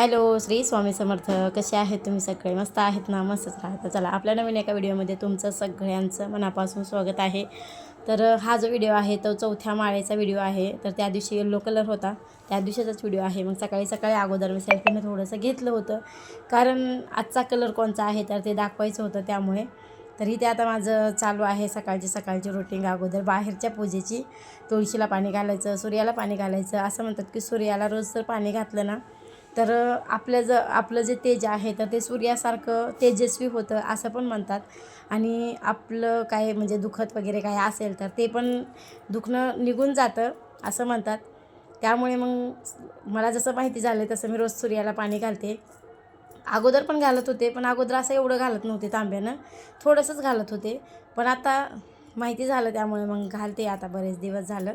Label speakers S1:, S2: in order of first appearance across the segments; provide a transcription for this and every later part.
S1: Hello Shri Swami Samarth. कसे आहेत तुम्ही सगळे? मस्त आहेत ना? मस्तच राहतं. चला आपल्या नवीन एका व्हिडिओमध्ये तुमचं सगळ्यांचं मनापासून स्वागत आहे. तर हा जो व्हिडिओ आहे तो चौथ्या माळेचा व्हिडिओ आहे. तर त्या दिवशी येल्लो कलर होता. त्या दिवशीचाच व्हिडिओ आहे. मग सकाळी सकाळी अगोदर मी सेल्फीनं थोडंसं घेतलं होतं. कारण आजचा कलर कोणचा आहे तर ते दाखवायचं होतं त्यामुळे. तर इथे आता माझं चालू आहे सकाळची सकाळची रुटीन अगोदर. बाहेरच्या पूजेची तुळशीला पाणी घालायचं सूर्याला पाणी घालायचं. असं म्हणतात की सूर्याला रोज जर पाणी घातलं ना तर आपलं ज आपलं जे तेज आहे तर ते सूर्यासारखं तेजस्वी होतं असं पण म्हणतात. आणि आपलं काय म्हणजे दुखत वगैरे काय असेल तर ते पण दुखणं निघून जातं असं म्हणतात. त्यामुळे मग मला जसं माहिती झालं तसं मी रोज सूर्याला पाणी घालते. अगोदर पण घालत होते पण अगोदर असं एवढं घालत नव्हते तांब्यानं. थोडंसंच घालत होते. पण आता माहिती झालं त्यामुळे मग घालते आता बरेच दिवस झालं.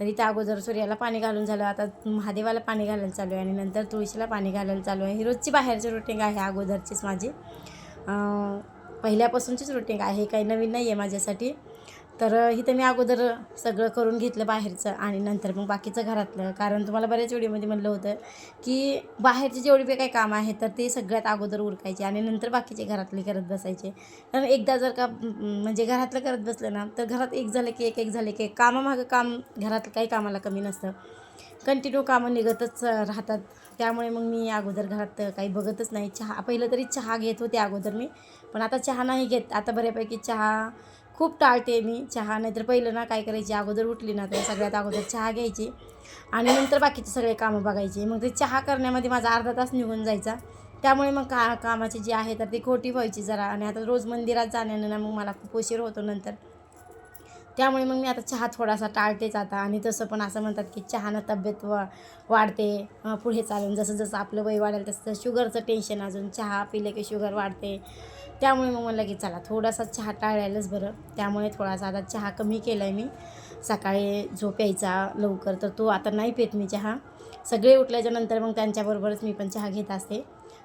S1: तर इथं अगोदर सूर्याला पाणी घालून झालं आता महादेवाला पाणी घालायला चालू आहे आणि नंतर तुळशीला पाणी घालायला चालू आहे. ही रोजची बाहेरची रुटीन आहे अगोदरचीच माझी. पहिल्यापासूनचीच रुटीन आहे काही नवीन नाही आहे माझ्यासाठी. तर इथं मी अगोदर सगळं करून घेतलं बाहेरचं आणि नंतर मग बाकीचं घरातलं. कारण तुम्हाला बऱ्याच व्हिडिओमध्ये म्हणलं होतं की बाहेरचे जेवढे बी काही काम आहेत तर ते सगळ्यात अगोदर उरकायचे आणि नंतर बाकीचे घरातले करत बसायचे. कारण एकदा जर का म्हणजे घरातलं करत बसलं ना तर घरात एक झालं की एक एक झालं की एक कामामागं काम घरातलं काही कामाला कमी नसतं. कंटिन्यू कामं निघतच राहतात. त्यामुळे मग मी अगोदर घरात काही बघतच नाही. चहा पहिलं तरी चहा घेत होते अगोदर मी. पण आता चहा नाही घेत. आता बऱ्यापैकी चहा खूप टाळते मी चहा नाहीतर पहिलं ना काय करायची अगोदर उठली ना तर सगळ्यात अगोदर चहा घ्यायची आणि नंतर बाकीचे सगळे कामं बघायचे. मग ते चहा करण्यामध्ये माझा अर्धा तास निघून जायचा. त्यामुळे मग का कामाची जी आहे तर ती खोटी व्हायची जरा. आणि आता रोज मंदिरात जाण्यानं ना मग मला खूप उशीर होतो नंतर. त्यामुळे मग मी आता चहा थोडासा टाळतेच आता. आणि तसं पण असं म्हणतात की चहानं तब्येत वा वाढते. पुढे चालून जसं जसं आपलं वय वाढेल तसं शुगरचं टेन्शन अजून चहा पिले की शुगर वाढते. त्यामुळे मग म्हणलं की चला थोडासा चहा टाळायलाच बरं. त्यामुळे थोडासा आता चहा कमी केला आहे मी. सकाळी झोप यायचा लवकर तर तो आता नाही पेत मी चहा. सगळे उठल्याच्या नंतर मग त्यांच्याबरोबरच मी पण चहा घेत असते.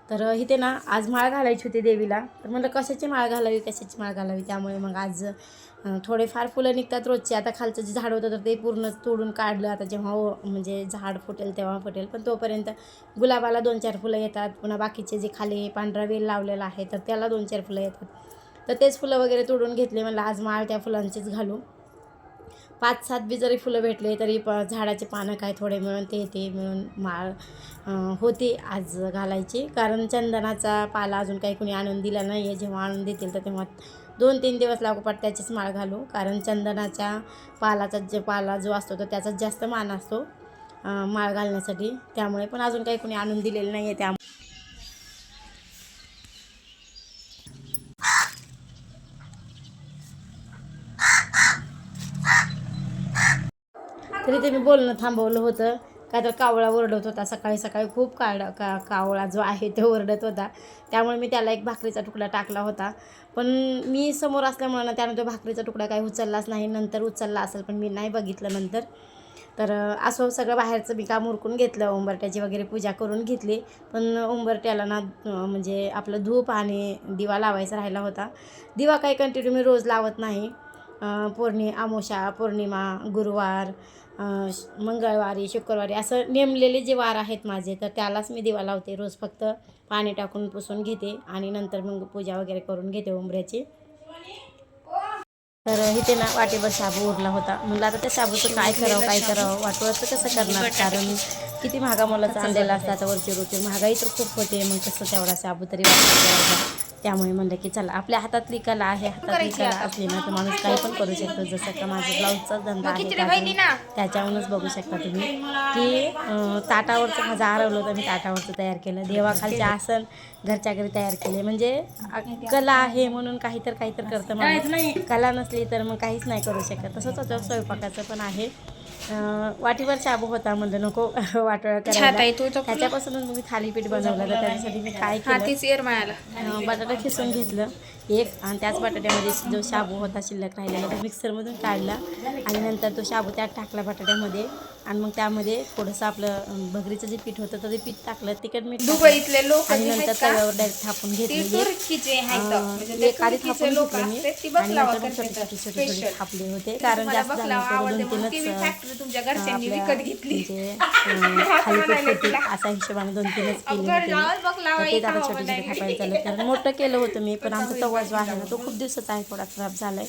S1: तर इथे ना आज माळ घालायची होती देवीला. तर म्हटलं कशाची माळ घालावी कशाची माळ घालावी? त्यामुळे मग आज थोडेफार फुलं निघतात रोजचे. आता खालचं जे झाड होतं तर ते पूर्ण तोडून काढलं. आता जेव्हा हो, म्हणजे झाड फुटेल तेव्हा फुटेल. पण तोपर्यंत गुलाबाला दोन चार फुलं येतात. पुन्हा बाकीचे जे खाली पांढरा वेल लावलेला आहे तर त्याला दोन चार फुलं येतात. तर तेच फुलं वगैरे तोडून घेतले. म्हणलं आज माळ त्या फुलांचेच घालू. पाच सात बी जरी फुलं भेटले तरी प झाडाचे पानं काय थोडे मिळून ते ते मिळून माळ होते आज घालायची. कारण चंदनाचा पाला अजून काही कुणी आणून दिला नाही आहे जेव्हा आणून देतील तर तेव्हा दोन तीन दिवस लागोपाठ त्याचीच माळ घालू कारण चंदनाच्या पालाचा जे पाला जो असतो तो त्याचाच जास्त मान असतो माळ घालण्यासाठी. त्यामुळे पण अजून काही कोणी आणून दिलेलं नाही आहे त्या तरी ते मी बोलणं थांबवलं होतं. काय तर कावळा ओरडत होता. सकाळी सकाळी खूप काळ का कावळा जो आहे तो ओरडत होता. त्यामुळे मी त्याला एक भाकरीचा तुकडा टाकला होता. पण मी समोर असल्यामुळे ना त्यानं तो भाकरीचा तुकडा काही उचललाच नाही. नंतर उचलला असेल पण मी नाही बघितलं नंतर. तर असं सगळं बाहेरचं मी काम उरकून घेतलं. उंबरट्याची वगैरे पूजा करून घेतली. पण उंबरट्याला ना म्हणजे आपलं धूप आणि दिवा लावायचा राहिला होता. दिवा काही कंटिन्यू मी रोज लावत नाही. पौर्णि अमावस्या पौर्णिमा गुरुवार मंगळवारी शुक्रवारी असं नेमलेले जे वार आहेत माझे तर त्यालाच मी दिवा लावते. रोज फक्त पाणी टाकून पुसून घेते आणि नंतर मग पूजा वगैरे करून घेते उंबऱ्याची. तर इथे ना वाटेवर शाबू उरला होता. म्हणलं आता त्या शाबूचं काय करावं काय करावं? वाटवाचं कसं करणार? कारण किती महागा मोलाचं आणलेलं असतं आता वरची रोटी. महागाई तर खूप होते. मग कसं तेवढा शाबू तरी वाटत त्यामुळे म्हणलं की चला आपल्या हातातली कला आहे हातातली कला असली ना तर माणूस काही पण करू शकतो. जसं का माझा ब्लाऊजचा धंदा आहे त्याच्यावरूनच बघू शकता तुम्ही की ताटावरचं माझं आरवलं होतं मी ताटावरचं तयार केलं. देवाखालचे आसन घरच्या घरी तयार केले. म्हणजे कला आहे म्हणून काही तर काही तर करतं माणूस कला नसली तर मग काहीच नाही करू शकत. तसंच होतं स्वयंपाकाचं पण आहे. वाटीवर शाबू होता म्हणलं नको वाटोळा करायला. त्याच्यापासूनच मग मी थालीपीठ बनवलं तर त्याच्यासाठी मी काय केलं? बटाटा खिसून घेतलं एक आणि त्याच बटाट्यामध्ये जो शाबू होता शिल्लक राहिलेला तो मिक्सरमधून काढला. आणि नंतर तो शाबू त्यात टाकला बटाट्यामध्ये. आणि मग त्यामध्ये थोडंसं आपलं भगरीचं जे पीठ होतं तर ते पीठ टाकलं तिखट मीठ.
S2: दुबईतले लोक
S1: आणि नंतर तव्यावर डायरेक्ट थापून घेतली
S2: म्हणजे
S1: एक आधी थापून घेतले मी आणि नंतर छोटे
S2: करतात.
S1: छोटे छोटे छोटे
S2: स्पेशल
S1: थापले होते. कारण जास्त
S2: बकलावा
S1: झालं तर
S2: आवडते
S1: दोन
S2: म्हणून
S1: तीनच
S2: ती मी
S1: अं,
S2: फॅक्टरी तुमच्या घरच्यांनी
S1: आपल्या
S2: विकत घेतली.
S1: म्हणजे. असा हिशोबाने दोन तीनच केली ते आता छोटे छोटे थापायला कारण मोठं केलं होतं मी पण आमचा तवा जो आहे ना तो खूप दिवसाचा आहे थोडा खराब झालाय.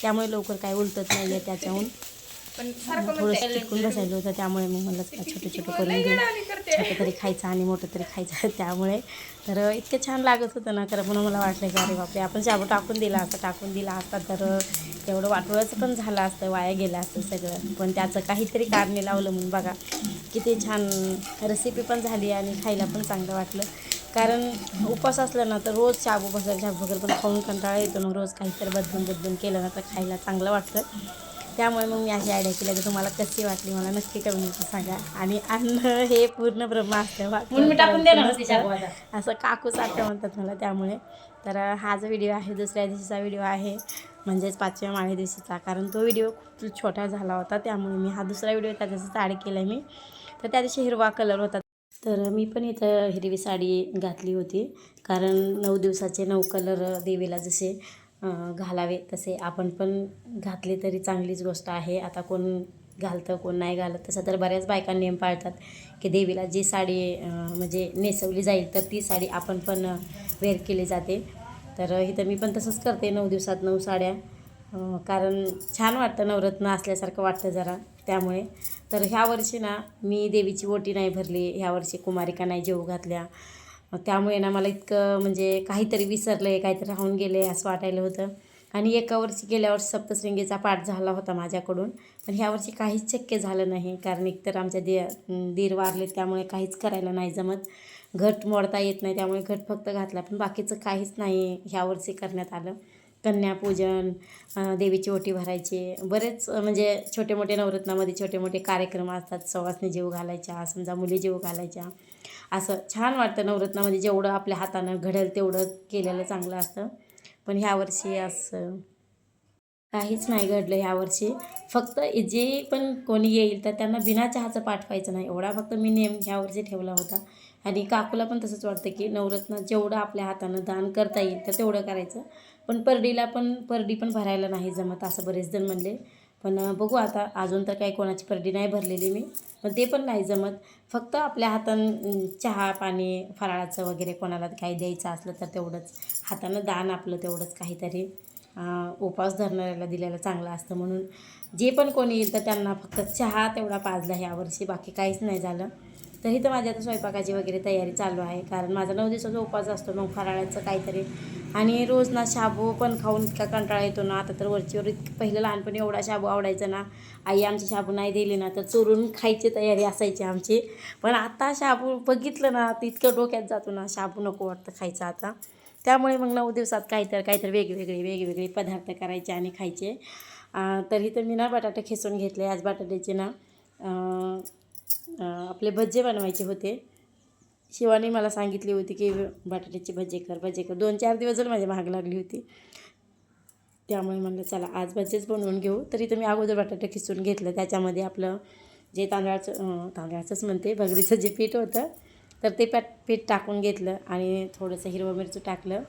S1: त्यामुळे लवकर काही उलटत नाही आहे त्याच्याहून.
S2: पण
S1: थोडंसं चिटकून बसायला होतं त्यामुळे मग चला छोटे छोटे करून घेऊ.
S2: करते.
S1: छोटं तरी खायचं आणि मोठं तरी खायचं त्यामुळे. तर इतकं छान लागत होतं ना खरं म्हणून मला वाटलं की अरे बापरे आपण शाबू टाकून दिला असता टाकून दिला असता तर एवढं वाटोळंच पण झालं असतं वाया गेलं असतं सगळं. पण त्याचं काहीतरी कारणे लावलं म्हणून बघा किती छान रेसिपी पण झाली आणि खायला पण चांगलं वाटलं. कारण उपवास असलं ना तर रोज शाबू बगर शाबू बगर पण खाऊन कंटाळा येतो. मग रोज काहीतरी बदलून बदलून केलं ना तर खायला चांगलं वाटतं. त्यामुळे मग मी अशी आयडिया केली तर तुम्हाला कशी वाटली मला नक्की कमेंट सांगा. आणि अन्न हे पूर्ण ब्रह्म असतं.
S3: म्हणून मी टाकून देणार होते
S1: नसतं.
S3: शाबू आता.
S1: असं काकूच आता म्हणतात मला त्यामुळे. तर हा जो व्हिडिओ आहे दुसऱ्या दिवशीचा व्हिडिओ आहे म्हणजेच पाचव्या माळे दिवशीचा. कारण तो व्हिडिओ खूप छोटा झाला होता त्यामुळे मी हा दुसरा व्हिडिओ त्याच्याच ॲड केला मी. तर त्या दिवशी हिरवा कलर होता. तर मी पण इथं हिरवी साडी घातली होती. कारण नऊ दिवसाचे नऊ कलर देवीला जसे घालावे. तसे आपण पण घातले तरी चांगलीच गोष्ट आहे. आता कोण घालतं कोण नाही घालत तसं तर बऱ्याच बायका नियम पाळतात की देवीला जी साडी म्हणजे नेसवली जाईल तर ती साडी आपण पण वेअर केली जाते. तर इथं मी पण तसंच करते नऊ दिवसात नऊ साड्या. कारण छान वाटतं नवरत्न असल्यासारखं वाटतं जरा त्यामुळे. तर ह्या वर्षी ना मी देवीची ओटी नाही भरली. ह्या वर्षी कुमारिका नाही जेऊ घातल्या. मग त्यामुळे ना मला इतकं म्हणजे काहीतरी विसरलं आहे काहीतरी राहून गेले असं वाटायला होतं. आणि एका वर्षी गेल्या वर्षी सप्तशृंगीचा पाठ झाला होता माझ्याकडून. पण ह्या वर्षी काहीच शक्य झालं नाही कारण एकतर आमच्या दे दीर वारले त्यामुळे काहीच करायला नाही जमत. घट मोडता येत नाही त्यामुळे घट फक्त घातला. पण बाकीचं काहीच नाही ह्या वर्षी करण्यात आलं. कन्यापूजन देवीची ओटी भरायची बरेच म्हणजे छोटे मोठे नवरत्नामध्ये छोटे मोठे कार्यक्रम असतात. सवासने जीव घालायच्या समजा मुली जीव घालायच्या. असं छान वाटतं नवरत्नामध्ये जेवढं आपल्या हातानं घडेल तेवढं केलेलं चांगलं असतं. पण ह्यावर्षी असं काहीच नाही घडलं ह्यावर्षी फक्त जे पण कोणी येईल तर त्यांना बिना चहाचं पाठवायचं नाही. एवढा फक्त मी नेम ह्यावर्षी ठेवला होता. आणि काकूला पण तसंच वाटतं की नवरत्न जेवढं आपल्या हातानं दान करता येईल तर तेवढं करायचं. पण परडीला पण परडी पण भरायला नाही जमत असं बरेच जण म्हणले. पण बघू आता. अजून तर काही कोणाची परडी नाही भरलेली मी. पण ते पण नाही जमत. फक्त आपल्या हातानं चहा पाणी फराळाचं वगैरे कोणाला काही द्यायचं असलं तर तेवढंच. हातानं दान आपलं तेवढंच काहीतरी. उपवास धरणाऱ्याला दिलेलं चांगलं असतं म्हणून. जे पण कोणी येईल तर त्यांना फक्त चहा तेवढा पाजला ह्यावर्षी बाकी काहीच नाही झालं. तरी तर माझ्या आता स्वयंपाकाची वगैरे तयारी चालू आहे. कारण माझा नऊ दिवसाचा उपवास असतो. मग फराळाचं काहीतरी आणि रोज ना शाबू पण खाऊन इतका कंटाळा येतो ना. आता तर वरचीवर इतकं पहिलं लहानपणी एवढा शाबू आवडायचा ना. आई आमची शाबू नाही दिली ना तर चोरून खायची तयारी असायची आमची. पण आता शाबू बघितलं ना तर इतकं डोक्यात जातो ना शाबू नको वाटतं खायचं आता. त्यामुळे मग नऊ दिवसात काहीतरी काहीतरी वेगवेगळे वेगवेगळे पदार्थ करायचे आणि खायचे. तरी तर मी ना बटाटे खेचून घेतले. आज बटाट्याचे ना आपले भज्जे बनवायचे होते. शिवानी मला सांगितली होती की बटाट्याची भजे कर भजे कर. दोन चार दिवस जर माझी महाग लागली होती. त्यामुळे म्हणलं चला आज भजेच बनवून घेऊ. तरी तुम्ही मी अगोदर बटाटे खिसून घेतलं. त्याच्यामध्ये आपलं जे तांदळाचं तांदळाचंच म्हणते भगरीचं जे पीठ होतं तर ते पॅट पीठ टाकून घेतलं आणि थोडंसं हिरवं मिरचं टाकलं.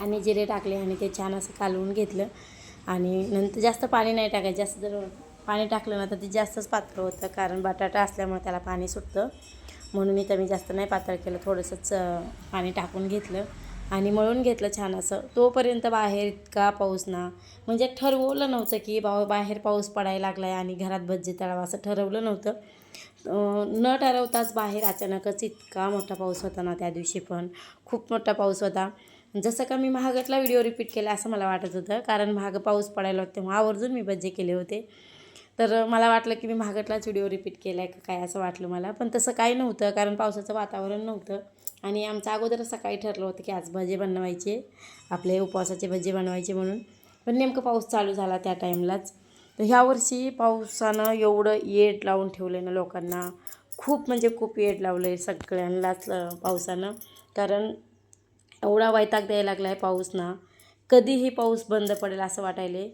S1: आणि जिरे टाकले आणि ते छान असं कालवून घेतलं. आणि नंतर जास्त पाणी नाही टाकायचं. जास्त जर पाणी टाकलं ना तर ते जास्तच पातळ होतं. कारण बटाटा असल्यामुळे त्याला पाणी सुटतं. म्हणून इथं मी जास्त नाही पातळ केलं थोडंसंच पाणी टाकून घेतलं आणि मळून घेतलं छान असं. तोपर्यंत बाहेर इतका पाऊस ना म्हणजे ठरवलं नव्हतं की बा बाहेर पाऊस पडायला लागला आहे आणि घरात भज्जी तळावा असं ठरवलं नव्हतं. न ठरवताच बाहेर अचानकच इतका मोठा पाऊस होता ना त्या दिवशी पण. खूप मोठा पाऊस होता. जसं का मी महागटला व्हिडिओ रिपीट केला असं मला वाटत होतं कारण महाग पाऊस पडायला होता तेव्हा आवर्जून मी भज्जे केले होते. तर मला वाटलं की मी महागटलाच व्हिडिओ रिपीट केला आहे का काय असं वाटलं मला. पण तसं काही नव्हतं कारण पावसाचं वातावरण नव्हतं. आणि आमचं अगोदर सकाळी ठरलं होतं की आज भजे बनवायचे आपले उपवासाचे भजे बनवायचे म्हणून. पण नेमकं पाऊस चालू झाला त्या टाईमलाच. तर ह्या वर्षी पावसानं एवढं येड लावून ठेवलं आहे ना लोकांना. खूप म्हणजे खूप येड लावलं आहे सगळ्यांनाच पावसानं. कारण एवढा वैताग द्यायला लागला आहे पाऊस ना कधीही पाऊस बंद पडेल असं वाटायले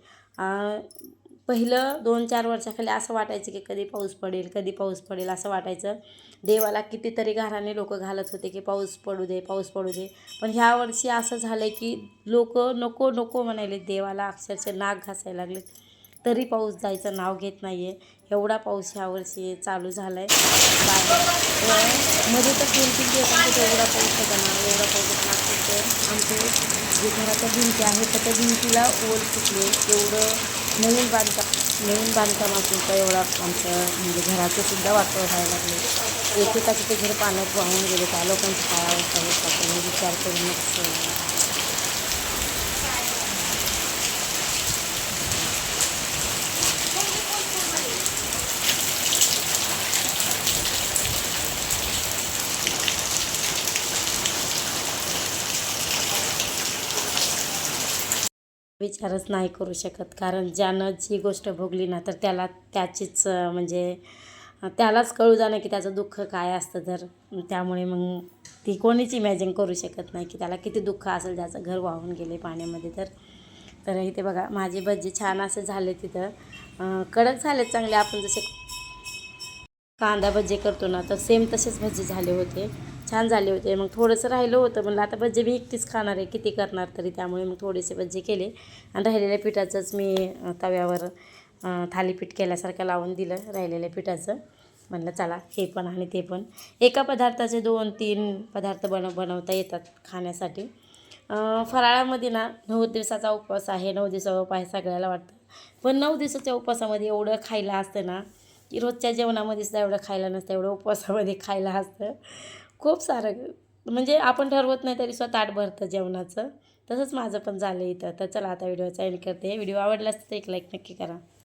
S1: पहिलं दोन चार वर्षाखाली असं वाटायचं की कधी पाऊस पडेल कधी पाऊस पडेल असं वाटायचं. देवाला कितीतरी घराने लोक घालत होते की पाऊस पडू दे पाऊस पडू दे. पण ह्या वर्षी असं झालं की लोक नको नको म्हणाले देवाला अक्षरशः नाक घासायला लागले तरी पाऊस जायचं नाव घेत नाही आहे एवढा पाऊस ह्या वर्षी चालू झाला आहे मध्ये तर दोन तीन दिवसांमध्ये एवढा पाऊस होता ना एवढा पाऊस होता ना. आमचे जे घराच्या भिंती आहेत तर त्या भिंतीला ओल चुकले एवढं नवीन बांधकाम नवीन बांधकामासुद्धा एवढा आमचं म्हणजे घराचं सुद्धा व्हायला लागले एकेकाचे ते घर पाण्यात वाहून गेले त्या लोकांची काय अवस्था होत विचार करूनच विचारच नाही करू शकत. कारण ज्यानं जी गोष्ट भोगली ना तर त्याला त्याचीच म्हणजे त्यालाच कळू जाणं की त्याचं दुःख काय असतं. तर त्यामुळे मग ती कोणीच इमॅजिन करू शकत नाही की त्याला किती दुःख असेल ज्याचं घर वाहून गेले पाण्यामध्ये. तर तर इथे बघा माझे भजी छान असे झाले तिथं. कडक झाले चांगले. आपण जसे कांदा भजी करतो ना तर सेम तसेच भजी झाले होते. छान झाले होते. मग थोडंसं राहिलं होतं म्हणलं आता भज्जे मी एकटीच खाणार आहे किती करणार तरी त्यामुळे मग थोडेसे भज्जे केले. आणि राहिलेल्या पिठाचंच मी तव्यावर थालीपीठ केल्यासारखं लावून दिलं राहिलेल्या पिठाचं. म्हणलं चला हे पण आणि ते पण. एका पदार्थाचे दोन तीन पदार्थ बनव बनवता येतात खाण्यासाठी. फराळामध्ये ना नऊ दिवसाचा उपवास आहे नऊ दिवसाचा उपास सगळ्याला वाटतं. पण नऊ दिवसाच्या उपवासामध्ये एवढं खायला असतं ना की रोजच्या जेवणामध्ये सुद्धा एवढं खायला नसतं एवढं उपवासामध्ये खायला असतं. खूप सारं म्हणजे आपण ठरवत नाही तरी स्वतः ताट भरतं जेवणाचं. तसंच माझं पण झालं इथं. तर चला आता व्हिडिओचा एंड करते. व्हिडिओ आवडला असतं तर एक लाईक नक्की करा.